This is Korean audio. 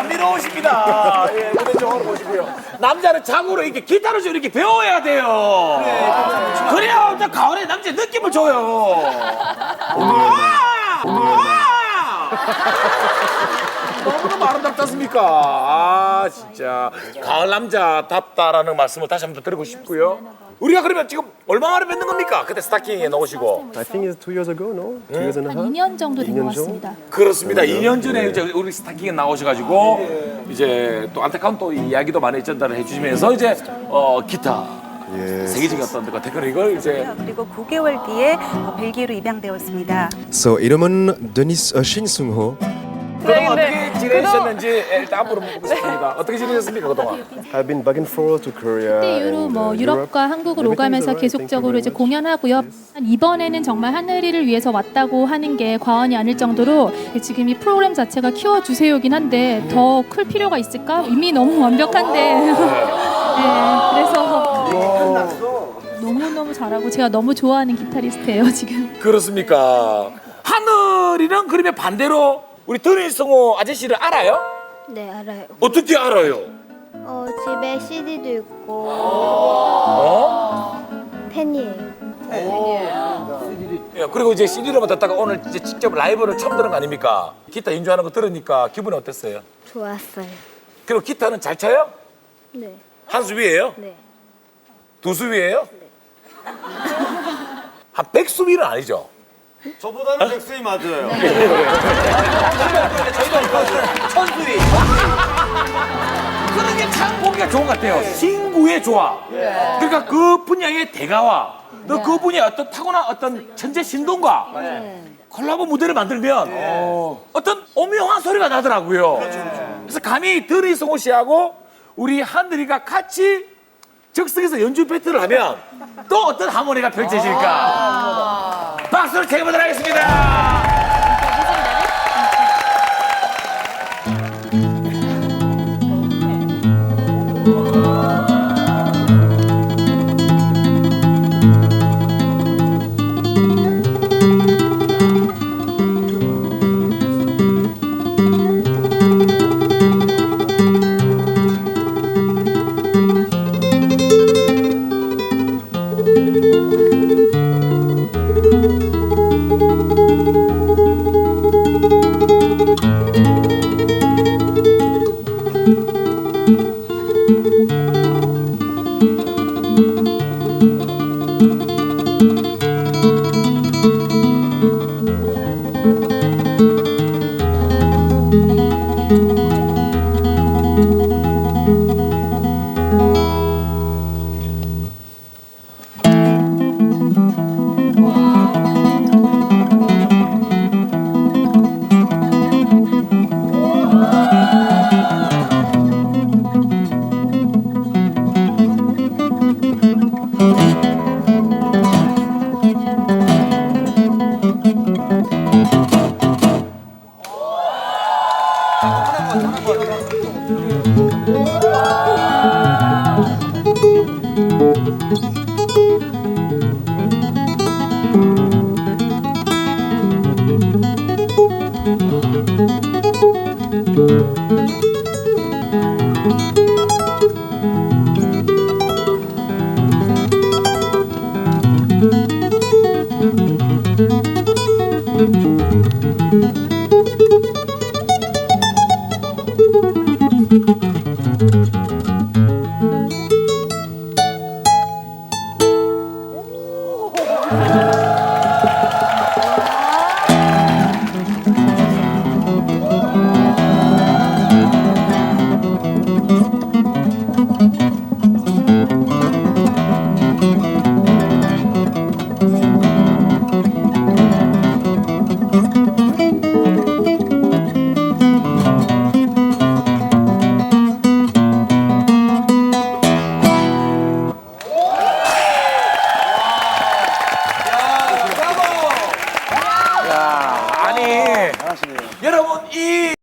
감미로우십니다. 예, 무대적으로 보시고요. 남자는 자고로 이렇게 기타를 좀 이렇게 배워야 돼요. 그래야 일단 가을에 남자 느낌을 줘요. 아! 아! 않습니까? 아 진짜 가을 남자답다라는 말씀을 다시 한번 드리고 싶고요. 우리가 그러면 지금 얼마 만에 뵙는 겁니까? 그때 스타킹에 나오시고 I think it's two years ago, no? Two years and a 한 half? 2년 정도 된것 2년 전? 같습니다. 그렇습니다. 2년 전에 이제 우리 스타킹에 나오셔가지고 이제 또 안타까운 또 이야기도 많이 전달을 해주시면서 이제 어 기타 세계적인 어떤 그 테크닉을 이제 그리고 9개월 뒤에 어, 벨기에로 입양되었습니다. So 이름은 데니스 어, 신승호. 그동안 어떻게 지내셨는지 일단 앞으로 묻고 싶습니다. 어떻게 지내셨습니까 그동안? I've been back and forth to Korea. 그때 이후로 뭐 uh, 유럽과 Europe. 한국을 오가면서 계속적으로 이제. 공연하고요. 한 이번에는 정말 하늘이를 위해서 왔다고 하는 게 과언이 아닐 정도로 지금 이 프로그램 자체가 키워 주세요긴 한데 더 클 필요가 있을까? 이미 너무 완벽한데. 네, 그래서 너무 너무 잘하고 제가 너무 좋아하는 기타리스트예요 지금. 그렇습니까? 하늘이는 그러면 반대로 우리 드니성호 아저씨를 알아요? 네 알아요. 어떻게 알아요? 어 집에 CD도 있고 어? 팬이에요. 예, 그리고 이제 CD를 받았다가 오늘 이제 직접 라이브를 처음 들은 거 아닙니까? 기타 연주하는 거 들으니까 기분이 어땠어요? 좋았어요. 그리고 기타는 잘 쳐요? 네 한수 위에요? 네. 두수 위에요? 한 백수 위는 아니죠? 저보다는 백수이 맞아요. 천수위. 그런 게 참 보기가 좋은 것 같아요. 신구의 조화. 그러니까 그 분야의 대가와 또 그 분야의 어떤 타고난 어떤 천재 신동과 콜라보 무대를 만들면 어떤 오묘한 소리가 나더라고요. 그래서 감히 드니성호 씨하고 우리 하늘이가 같이 즉석에서 연주 배틀을 하면 또 어떤 하모니가 펼쳐질까. 박수를 청해보도록 하겠습니다. 하나 봐, 하나 봐. Oh!